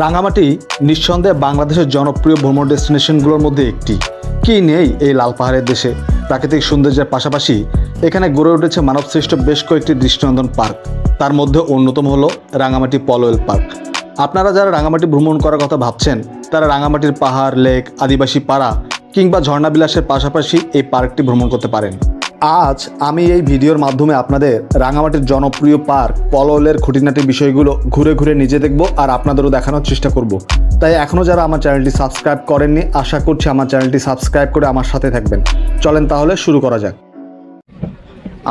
রাঙামাটি নিঃসন্দেহে বাংলাদেশের জনপ্রিয় ভ্রমণ ডেস্টিনেশনগুলোর মধ্যে একটি। কি নেই এই লাল পাহাড়ের দেশে? প্রাকৃতিক সৌন্দর্যের পাশাপাশি এখানে গড়ে উঠেছে মানবসৃষ্ট বেশ কয়েকটি দৃষ্টিনন্দন পার্ক। তার মধ্যে অন্যতম হলো রাঙামাটি পলোয়েল পার্ক। আপনারা যারা রাঙামাটি ভ্রমণ করার কথা ভাবছেন, তারা রাঙামাটির পাহাড়, লেক, আদিবাসী পাড়া কিংবা ঝর্ণাবিলাসের পাশাপাশি এই পার্কটি ভ্রমণ করতে পারেন। আজ আমি এই ভিডিওর মাধ্যমে আপনাদের রাঙামাটির জনপ্রিয় পার্ক, পললের খুঁটিনাটি বিষয়গুলো ঘুরে ঘুরে নিজে দেখব আর আপনাদেরও দেখানোর চেষ্টা করব। তাই এখনও যারা আমার চ্যানেলটি সাবস্ক্রাইব করেননি, আশা করছি আমার চ্যানেলটি সাবস্ক্রাইব করে আমার সাথে থাকবেন। চলেন তাহলে শুরু করা যাক।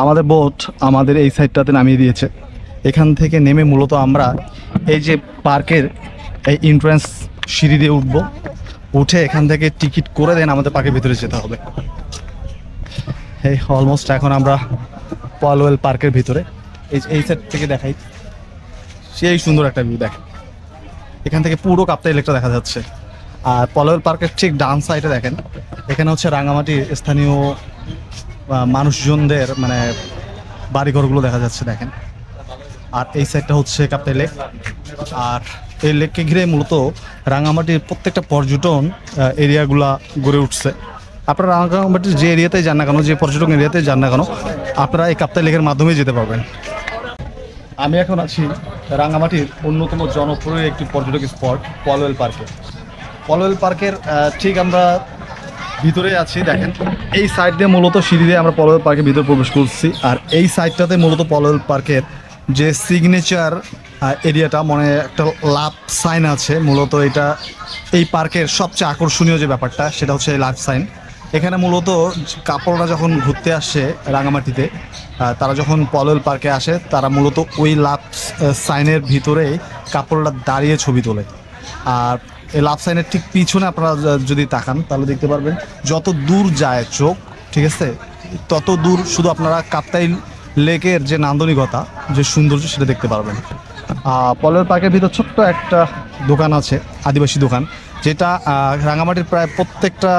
আমাদের বোট আমাদের এই সাইডটাতে নামিয়ে দিয়েছে। এখান থেকে নেমে মূলত আমরা এই যে পার্কের এই এন্ট্রান্স সিঁড়ি দিয়ে উঠবো। উঠে এখান থেকে টিকিট করে দেন আমাদের পার্কের ভিতরে যেতে হবে। এই অলমোস্ট এখন আমরা পলওয়েল পার্কের ভিতরে। এই এই সাইড থেকে দেখাই। সেই সুন্দর একটা ভিউ দেখ এখান থেকে পুরো কাপ্তাই লেকটা দেখা যাচ্ছে। আর পলওয়েল পার্কের ঠিক ডান সাইডে দেখেন। এখানে হচ্ছে রাঙামাটির স্থানীয় মানুষজনদের মানে বাড়িঘরগুলো দেখা যাচ্ছে দেখেন। আর এই সাইডটা হচ্ছে কাপ্তাই লেক আর এই লেককে ঘিরে মূলত রাঙামাটির প্রত্যেকটা পর্যটন এরিয়াগুলা গড়ে উঠছে। আপনারা রাঙামাটির যে এরিয়াতে যান না কেন, যে পর্যটন এরিয়াতে যান না কেন, আপনারা এই কাপ্তাই লেকের মাধ্যমে যেতে পারবেন। আমি এখন আছি রাঙামাটির অন্যতম জনপ্রিয় একটি পর্যটক স্পট, পলওয়েল পার্কে। পলওয়েল পার্কের ঠিক আমরা ভিতরে আছি, দেখেন। এই সাইড দিয়ে মূলত সিঁড়ি দিয়ে আমরা পলওয়েল পার্কের ভিতরে প্রবেশ করছি, আর এই সাইডটাতে মূলত পলওয়েল পার্কের যে সিগনেচার এরিয়াটা মনে একটা লাভ সাইন আছে। মূলত এটা এই পার্কের সবচেয়ে আকর্ষণীয় যে ব্যাপারটা, সেটা হচ্ছে এই লাভ সাইন এখানে মূলত কাপড়রা যখন ঘুরতে আসে রাঙামাটিতে তারা যখন পলল পার্কে আসে, তারা মূলত ওই লাভ সাইনের ভিতরেই কাপড়রা দাঁড়িয়ে ছবি তোলে। আর এই লাভ সাইনের ঠিক পিছনে আপনারা যদি তাকান, তাহলে দেখতে পারবেন, যত দূর যায় চোখ, ঠিক আছে, তত দূর শুধু আপনারা কাপ্তাই লেকের যে নান্দনিকতা, যে সৌন্দর্য সেটা দেখতে পারবেন। পলল পার্কের ভিতর ছোট্ট একটা দোকান আছে, আদিবাসী দোকান, যেটা রাঙামাটির প্রায় প্রত্যেকটা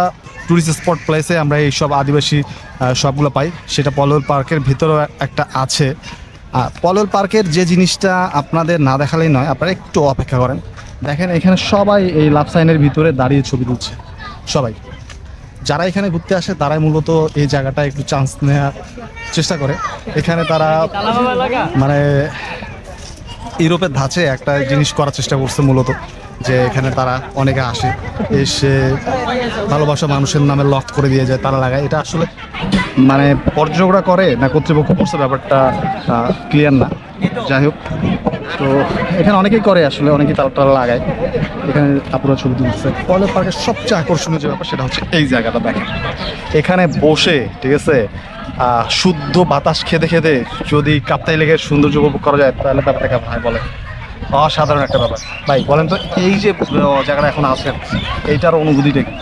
টুরিস্ট স্পট প্লেসে আমরা এই সব আদিবাসী সবগুলো পাই। সেটা পলল পার্কের ভিতরেও একটা আছে। আর পার্কের যে জিনিসটা আপনাদের না দেখালেই নয়, আপনারা একটু অপেক্ষা করেন। দেখেন, এখানে সবাই এই লাভ সাইনের ভিতরে দাঁড়িয়ে ছবি তুলছে। সবাই। যারা এখানে ঘুরতে আসে, তারাই মূলত এই জায়গাটা একটু চান্স নেওয়ার চেষ্টা করে। এখানে তারা মানে ইউরোপের ধাঁচে একটা জিনিস করার চেষ্টা করছে মূলত। যে এখানে তারা অনেকে আসে, এসে ভালোবাসা মানুষের নামে লক করে দিয়ে যায় তারা লাগায়। এটা আসলে মানে পর্যটকরা করে না কর্তৃপক্ষ করছে, ব্যাপারটা ক্লিয়ার না। যাই হোক, তো এখানে অনেকেই করে আসলে, অনেকেই তারা তারা লাগায়। এখানে আপনারা ছবি তুলছে। পলের পার্কের সবচেয়ে আকর্ষণীয় যে ব্যাপার, সেটা হচ্ছে এই জায়গাটা দেখেন। এখানে বসে, ঠিক আছে শুদ্ধ বাতাস খেতে খেতে যদি কাপ্তাই লেগে সৌন্দর্য উপভোগ করা যায়, তাহলে ব্যাপারটা কেমন হয় বলে অসাধারণ একটা ব্যাপার। ভাই বলেন তো এই যে জায়গাটা এখন আছেন এইটার অনুভূতিটা কি?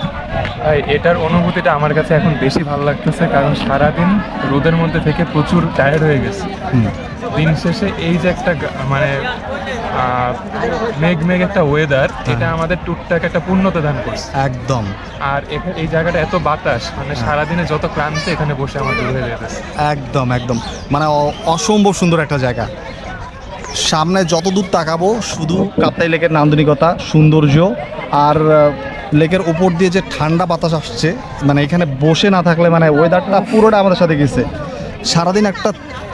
ভাই এটার অনুভূতিটা আমার কাছে এখন বেশি ভালো লাগতেছে কারণ সারাদিন রোদের মধ্যে থেকে প্রচুর টায়ার্ড হয়ে গেছে। দিন শেষে এই যে একটা মানে মেঘ মেঘ একটা ওয়েদার এটা আমাদের টুকটাক একটা পূর্ণতা দান করছে। একদম। আর এখানে এই জায়গাটা এত বাতাস মানে সারাদিনে যত ক্লান্তি এখানে বসে আমার দূর হয়ে যেতেছে। একদম একদম। মানে অসম্ভব সুন্দর একটা জায়গা। সামনে যত দূর তাকাবো শুধু কাপ্তাই লেকের নান্দনিকতা সৌন্দর্য আর লেকের উপর দিয়ে যে ঠান্ডা বাতাস আসছে মানে এখানে বসে না থাকলে মানে ওয়েদারটা পুরোটা আমাদের সাথে গেছে। সারাদিন একটা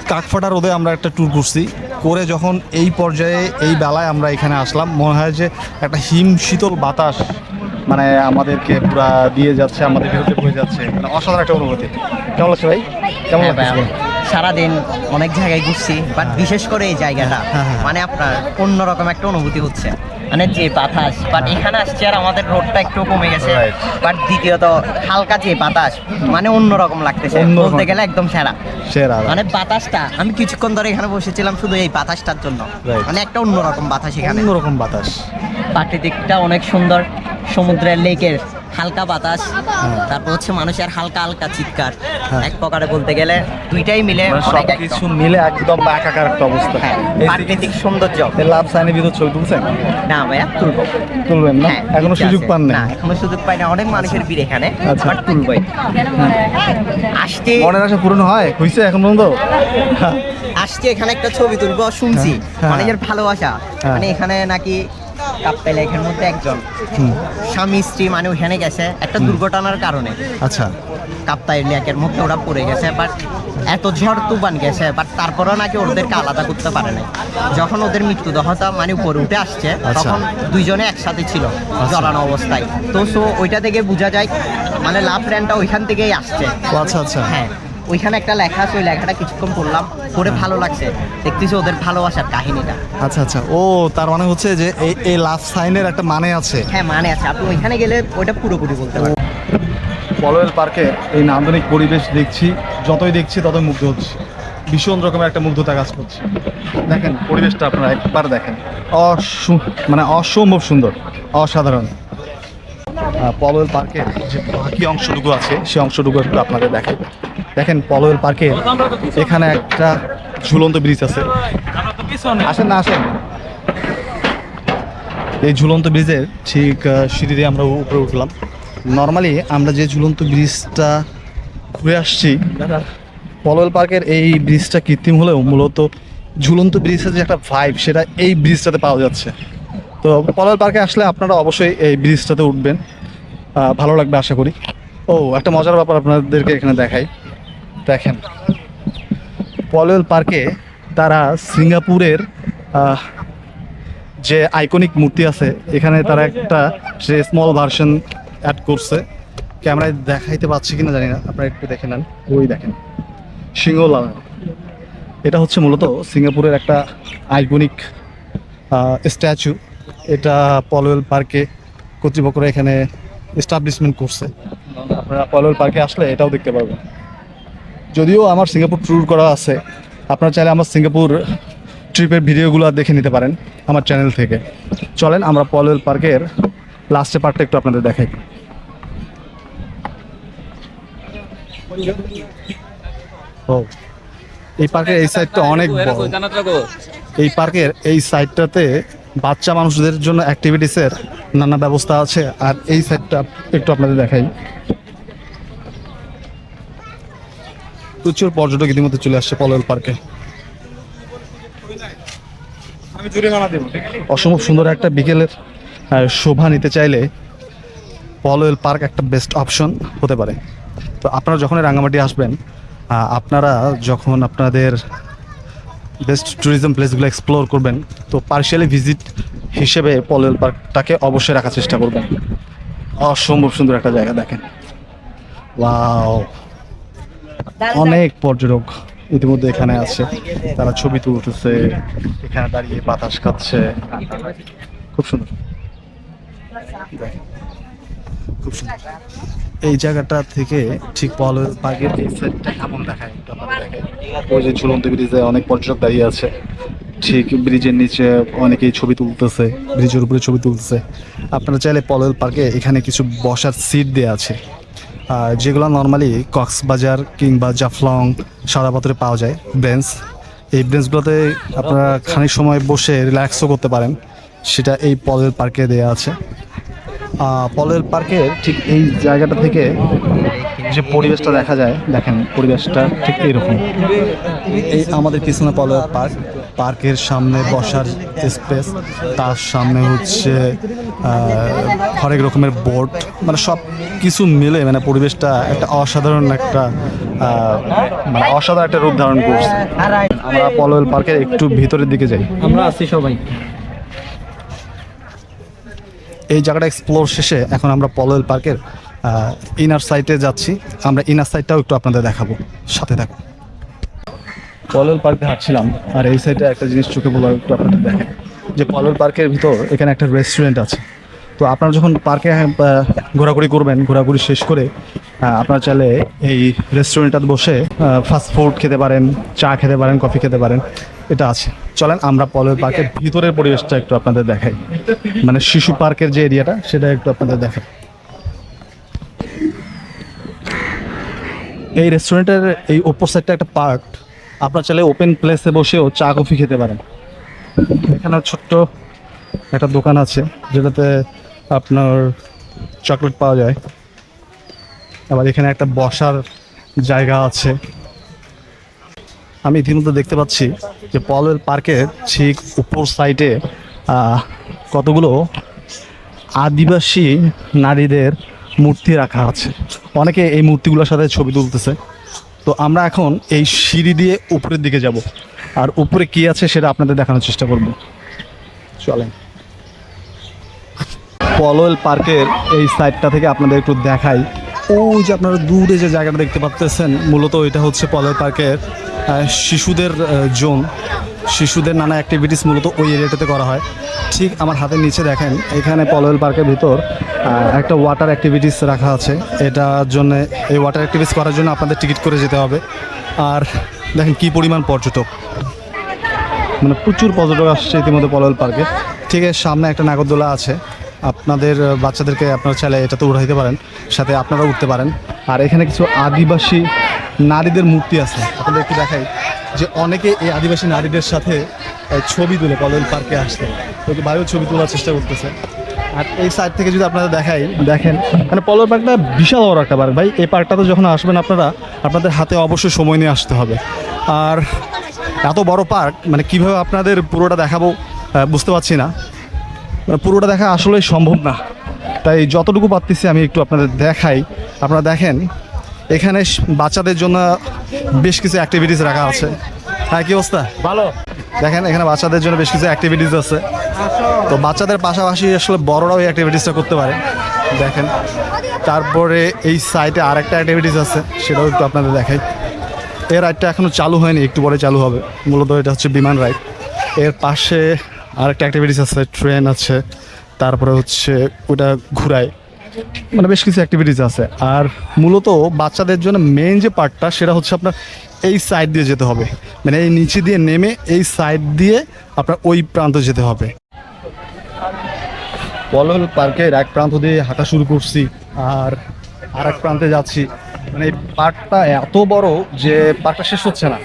কাকফাটা রোদে আমরা একটা ট্যুর করছি। করে যখন এই পর্যায়ে এই বেলায় আমরা এখানে আসলাম মনে হয় যে একটা হিম শীতল বাতাস মানে আমাদেরকে পুরা দিয়ে যাচ্ছে আমাদের বিরুদ্ধে বয়ে যাচ্ছে। মানে অসাধারণ একটা অনুভূতি। কেমন লাগছে ভাই? কেমন হ্যাঁ লাগছে সারাদিন অনেক জায়গায় ঘুরছি বাট বিশেষ করে এই জায়গাটা হ্যাঁ, হ্যাঁ। মানে আপনার অন্যরকম একটা অনুভূতি হচ্ছে। মানে যে বাতাস বাট এখানে আসছে আর আমাদের রোডটা একটু কমে গেছে। বাট দ্বিতীয়ত হালকা যে বাতাস মানে অন্যরকম লাগতেছে। বলতে গেলে একদম সেরা। সেরা। মানে বাতাসটা আমি কিছুক্ষণ ধরে এখানে বসেছিলাম শুধু এই বাতাসটার জন্য। মানে একটা অন্যরকম বাতাস এখানে। অন্যরকম বাতাস। প্রাকৃতিকটা অনেক সুন্দর সমুদ্রের লেকের হালকা বাতাস তারপর হচ্ছে মানুষের হালকা হালকা চিৎকার। হ্যাঁ। এক প্রকারে বলতে গেলে দুইটাই মিলে মানে অনেক সব কিছু মিলে একদম একাকার একটা অবস্থা। হ্যাঁ, প্রাকৃতিক সৌন্দর্য। লাভ সাইনের ভিতর ছবি তুলছেন? না ভাইয়া তুলবো। তুলবেন না? হ্যাঁ, এখনও সুযোগ পান না এখনও সুযোগ পাই না। অনেক মানুষের ভিড় এখানে আচ্ছা। বাট তুলবই। আসতে মনের আশা পূরণ হয়? হয়েছে এখন পর্যন্ত? আসছে এখানে একটা ছবি তুলবো শুনছি। মানুষের ভালোবাসা। মানে এখানে নাকি কাপ্তাই লেকের মধ্যে একজন। স্বামী স্ত্রী মানে ওখানে গেছে। একটা দুর্ঘটনার কারণে। আচ্ছা। কাপ্তাই লেকের মধ্যে ওরা পড়ে গেছে বাট এত ঝড় তুফান গেছে বাট তারপরেও নাকি ওদেরকে আলাদা করতে পারে নাই। যখন ওদের মৃত্যু মৃত্যুদহতা মানে উপরে উঠে আসছে আচ্ছা। তখন দুইজনে একসাথে ছিল জড়ানো অবস্থায়। তো সো ওইটা থেকে বোঝা যায় মানে লাভ রেনটা ওইখান থেকেই আসছে। আচ্ছা আচ্ছা। হ্যাঁ। ওইখানে একটা লেখা আছে ওই লেখাটা কিছুক্ষণ পড়লাম পড়ে ভালো লাগছে। দেখতেছি ওদের ভালোবাসার কাহিনীটা। আচ্ছা আচ্ছা। ও তার মানে হচ্ছে যে এই এই লাভ সাইনের একটা মানে আছে। হ্যাঁ মানে আছে। আপনি ওইখানে গেলে ওইটা পুরোপুরি বলতে পারেন। পলওয়েল পার্কে এই নান্দনিক পরিবেশ দেখছি যতই দেখছি ততই মুগ্ধ হচ্ছে। ভীষণ রকমের একটা মুগ্ধতা কাজ করছে। দেখেন পরিবেশটা আপনারা একবার দেখেন। অসু মানে অসম্ভব সুন্দর অসাধারণ। পলওয়েল পার্কের যে বাকি অংশটুকু আছে সেই অংশটুকু একটু আপনাদের দেখাই। দেখেন পলওয়েল পার্কে এখানে একটা ঝুলন্ত ব্রিজ আছে। আসেন না, আসেন। এই ঝুলন্ত ব্রিজের ঠিক সিঁড়ি দিয়ে আমরা উপরে উঠলাম। নর্মালি আমরা যে ঝুলন্ত ব্রিজটা ঘুরে আসছি পলওয়েল পার্কের এই ব্রিজটা কৃত্রিম হলেও মূলত ঝুলন্ত ব্রিজের যে একটা ভাইব সেটা এই ব্রিজটাতে পাওয়া যাচ্ছে। তো পলওয়েল পার্কে আসলে আপনারা অবশ্যই এই ব্রিজটাতে উঠবেন। ভালো লাগবে আশা করি। ও, একটা মজার ব্যাপার আপনাদেরকে এখানে দেখাই। দেখেন পলওয়েল পার্কে তারা সিঙ্গাপুরের যে আইকনিক মূর্তি আছে, এখানে তারা একটা সে স্মল ভার্সন অ্যাড করছে। ক্যামেরায় দেখাইতে পাচ্ছি কিনা জানি না, আপনারা একটু দেখে নেন। ওই দেখেন সিংহলাল এটা হচ্ছে মূলত সিঙ্গাপুরের একটা আইকনিক স্ট্যাচু এটা পলওয়েল পার্কে কর্তৃপক্ষরা এখানে এস্টাবলিশমেন্ট করছে। আপনারা পলওয়েল পার্কে আসলে এটাও দেখতে পারবেন। যদিও আমার সিঙ্গাপুর ট্যুর করা আছে আপনারা চাইলে আমার সিঙ্গাপুর ট্রিপের ভিডিওগুলো দেখে নিতে পারেন আমার চ্যানেল থেকে। চলেন আমরা পলওয়েল পার্কের লাস্টের পার্টটা একটু আপনাদের দেখাই। ও এই পার্কের এই সাইডটা অনেক বড়। এই পার্কের এই সাইডটাতে বাচ্চা মানুষদের জন্য অ্যাক্টিভিটিসের নানা ব্যবস্থা আছে। আর এই সাইডটা একটু আপনাদের দেখাই। প্রচুর পর্যটক ইতিমধ্যে চলে আসছে পলওয়েল পার্কে। অসম্ভব সুন্দর একটা বিকেলের শোভা নিতে চাইলে পলওয়েল পার্ক একটা বেস্ট অপশন হতে পারে। তো আপনারা যখন রাঙ্গামাটি আসবেন আপনারা যখন আপনাদের বেস্ট ট্যুরিজম প্লেসগুলো এক্সপ্লোর করবেন তো পার্শিয়ালি ভিজিট হিসেবে পলওয়েল পার্কটাকে অবশ্যই রাখার চেষ্টা করবেন। অসম্ভব সুন্দর একটা জায়গা দেখেন। ওয়াও অনেক পর্যটক ইতিমধ্যে এখানে আছে। তারা ছবি তুলতেছে এখানে দাঁড়িয়ে বাতাস খাচ্ছে। খুব সুন্দর। খুব সুন্দর। এই জায়গাটা থেকে ঠিক পলওয়েল পার্কের এই সাইডটা কেমন দেখায়। ওই যে ঝুলন্ত ব্রিজে অনেক পর্যটক দাঁড়িয়ে আছে। ঠিক ব্রিজের নিচে অনেকেই ছবি তুলতেছে ব্রিজের উপরে ছবি তুলতেছে। আপনারা চাইলে পলওয়েল পার্কে এখানে কিছু বসার সিট দেওয়া আছে। যেগুলো নর্মালি কক্সবাজার কিংবা জাফলং সারাপাতরে পাওয়া যায় বেঞ্চ এই বেঞ্চগুলোতে আপনারা খানিক সময় বসে রিল্যাক্সও করতে পারেন। সেটা এই পলের পার্কে দেওয়া আছে। পলের পার্কের ঠিক এই জায়গাটা থেকে যে পরিবেশটা দেখা যায় দেখেন পরিবেশটা ঠিক এইরকম। এই আমাদের পিছনে পলের পার্ক পার্কের সামনে বসার স্পেস। তার সামনে হচ্ছে হরেক রকমের বোর্ড মানে সব কিছু মিলে মানে পরিবেশটা একটা অসাধারণ একটা মানে অসাধারণ একটা রূপ ধারণ করছে। আমরা পলওয়েল পার্কের একটু ভিতরের দিকে যাই। আমরা আছি সবাই। এই জায়গাটা এক্সপ্লোর শেষে এখন আমরা পলওয়েল পার্কের ইনার সাইটে যাচ্ছি। আমরা ইনার সাইডটাও একটু আপনাদের দেখাবো। সাথে থাকুন। পলওয়েল পার্কে হাঁটছিলাম। আর এই সাইডে একটা জিনিস চোখে বলার একটু আপনাদের দেখেন। যে পলল পার্কের ভিতর এখানে একটা রেস্টুরেন্ট আছে। তো আপনারা যখন পার্কে ঘোরাঘুরি করবেন, ঘোরাঘুরি শেষ করে আপনারা চাইলে এই রেস্টুরেন্টটাতে বসে ফাস্ট ফুড খেতে পারেন, চা খেতে পারেন কফি খেতে পারেন, এটা আছে। চলেন আমরা পলওয়েল পার্কের ভিতরের পরিবেশটা একটু আপনাদের দেখাই। মানে শিশু পার্কের যে এরিয়াটা সেটা একটু আপনাদের দেখাই। এই রেস্টুরেন্টের এই সাইডটা একটা পার্ক আপনার চাইলে ওপেন প্লেসে বসেও চা কফি খেতে পারেন। এখানে ছোট্ট একটা দোকান আছে, যেটাতে আপনার চকলেট পাওয়া যায়। আবার এখানে একটা বসার জায়গা আছে। আমি ইতিমধ্যে দেখতে পাচ্ছি যে পলওয়েল পার্কের ঠিক উপর সাইডে কতগুলো আদিবাসী নারীদের মূর্তি রাখা আছে। অনেকে এই মূর্তিগুলোর সাথে ছবি তুলতেছে। তো আমরা এখন এই সিঁড়ি দিয়ে উপরের দিকে যাব। আর উপরে কি আছে সেটা আপনাদের দেখানোর চেষ্টা করব। চলেন। পলোয়েল পার্কের এই সাইডটা থেকে আপনাদের একটু দেখাই। ওই যে আপনারা দূরে যে জায়গাটা দেখতে পাচ্ছেন, মূলত এটা হচ্ছে পলোয়েল পার্কের শিশুদের জোন। শিশুদের নানা অ্যাক্টিভিটিস মূলত ওই এরিয়াটাতে করা হয়। ঠিক আমার হাতের নিচে দেখেন, এখানে পলল পার্কের ভিতর একটা ওয়াটার অ্যাক্টিভিটিস রাখা আছে। এটার জন্য, এই ওয়াটার অ্যাক্টিভিটিস করার জন্য আপনাদের টিকিট করে যেতে হবে। আর দেখেন কি পরিমাণ পর্যটক। মানে প্রচুর পর্যটক আসছে ইতিমধ্যে পলল পার্কে ঠিক আছে সামনে একটা নাগরদোলা আছে। আপনাদের বাচ্চাদেরকে আপনারা চাইলে এটাতে উঠাইতে পারেন, সাথে আপনারা উঠতে পারেন। আর এখানে কিছু আদিবাসী নারীদের মূর্তি আছে। আপনাদের একটু দেখাই। যে অনেকে এই আদিবাসী নারীদের সাথে ছবি তুলে পলল পার্কে আসতে। তো বাইরেও ছবি তোলার চেষ্টা করতেছে। আর এই সাইড থেকে যদি আপনারা দেখাই, দেখেন মানে পলর পার্কটা বিশাল বড় একটা পার্ক ভাই, এই পার্কটাতে যখন আসবেন আপনারা, আপনাদের হাতে অবশ্যই সময় নিয়ে আসতে হবে। আর এত বড় পার্ক মানে কীভাবে আপনাদের পুরোটা দেখাবো বুঝতে পারছি না। মানে পুরোটা দেখা আসলে সম্ভব না। তাই যতটুকু পারতেছি আমি একটু আপনাদের দেখাই। আপনারা দেখেন এখানে বাচ্চাদের জন্য বেশ কিছু অ্যাক্টিভিটিস রাখা আছে। হ্যাঁ কি অবস্থা? ভালো। দেখেন এখানে বাচ্চাদের জন্য বেশ কিছু অ্যাক্টিভিটিস আছে। তো বাচ্চাদের পাশাপাশি আসলে বড়রাও এই অ্যাক্টিভিটিসটা করতে পারে। দেখেন তারপরে এই সাইটে আরেকটা অ্যাক্টিভিটিস আছে সেটাও একটু আপনাদের দেখাই। এর রাইডটা এখনও চালু হয়নি একটু পরে চালু হবে। মূলত এটা হচ্ছে বিমান রাইড এর পাশে আরেকটা অ্যাক্টিভিটিস আছে ট্রেন আছে তারপরে হচ্ছে ওটা ঘুরায়। মানে বেশ কিছু অ্যাক্টিভিটিস আছে। আর মূলত বাচ্চাদের জন্য মেইন যে পার্টটা সেটা হচ্ছে আপনার এই সাইড দিয়ে যেতে হবে। মানে এই নিচে দিয়ে নেমে এই সাইড দিয়ে আপনার ওই প্রান্ত যেতে হবে। পলল পার্কের এক প্রান্ত দিয়ে হাঁটা শুরু করছি, আর আর এক প্রান্তে যাচ্ছি। মানে এই পার্কটা এত বড় যে পার্কটা শেষ হচ্ছে না।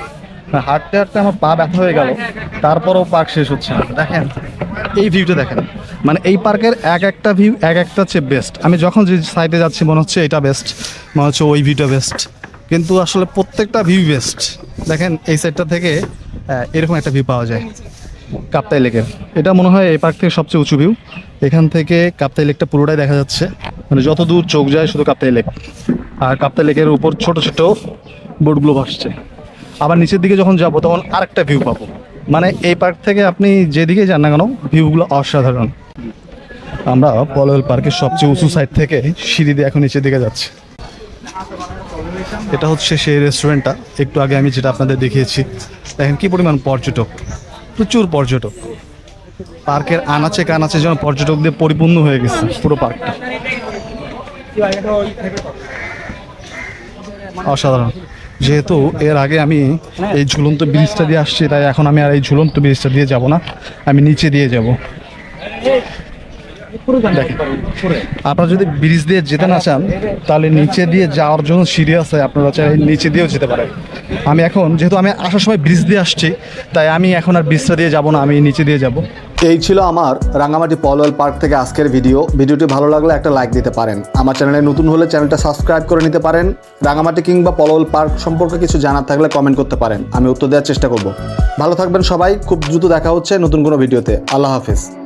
মানে হাঁটতে হাঁটতে আমার পা ব্যথা হয়ে গেল, তারপরও পার্ক শেষ হচ্ছে না। দেখেন, এই ভিউটা দেখেন। মানে এই পার্কের এক একটা ভিউ এক একটা হচ্ছে বেস্ট আমি যখন যে সাইডে যাচ্ছি, মনে হচ্ছে এটা বেস্ট মনে হচ্ছে ওই ভিউটা বেস্ট কিন্তু আসলে প্রত্যেকটা ভিউ বেস্ট দেখেন, এই সাইডটা থেকে এরকম একটা ভিউ পাওয়া যায়। কাপ্তাই লেকের। এটা মনে হয় এই পার্ক থেকে সবচেয়ে উঁচু ভিউ এখান থেকে কাপ্তাই লেকটা পুরোটাই দেখা যাচ্ছে। মানে যত দূর চোখ যায়, শুধু কাপ্তাই লেক। আর কাপ্তাই লেকের উপর ছোট ছোট বোটগুলো ভাসছে। আবার নিচের দিকে যখন যাব, তখন আরেকটা ভিউ পাবো। মানে এই পার্ক থেকে আপনি যেদিকে যান না কেন ভিউগুলো অসাধারণ। আমরা পলল পার্কের সবচেয়ে উঁচু সাইড থেকে সিঁড়ি দিয়ে এখন নিচের দিকে যাচ্ছি। এটা হচ্ছে সেই রেস্টুরেন্টটা একটু আগে আমি যেটা আপনাদের দেখিয়েছি। দেখেন কি পরিমাণ পর্যটক। প্রচুর পর্যটক। পার্কের আনাচে কানাচে যেন পর্যটক দিয়ে পরিপূর্ণ হয়ে গেছে পুরো পার্কটা অসাধারণ। যেহেতু এর আগে আমি এই ঝুলন্ত ব্রিজটা দিয়ে আসছি, তাই এখন আমি আর এই ঝুলন্ত ব্রিজটা দিয়ে যাব না। আমি নিচে দিয়ে যাব। আপনারা যদি ব্রিজ দিয়ে যেতে না চান, তাহলে নিচে দিয়ে যাওয়ার জন্য সিঁড়ি আছে আপনারা চাই নিচে দিয়েও যেতে পারেন। আমি এখন, যেহেতু আমি আসার সময় ব্রিজ দিয়ে আসছি, তাই আমি এখন আর ব্রিজটা দিয়ে যাব না, আমি নিচে দিয়ে যাব। এই ছিল আমার রাঙামাটি পলওয়েল পার্ক থেকে আজকের ভিডিও। ভিডিওটি ভালো লাগলে একটা লাইক দিতে পারেন। আমার চ্যানেলে নতুন হলে চ্যানেলটা সাবস্ক্রাইব করে নিতে পারেন। রাঙামাটি কিংবা পলওয়েল পার্ক সম্পর্কে কিছু জানার থাকলে কমেন্ট করতে পারেন। আমি উত্তর দেওয়ার চেষ্টা করব। ভালো থাকবেন সবাই। খুব দ্রুত দেখা হচ্ছে নতুন কোনো ভিডিওতে। আল্লাহ হাফিজ।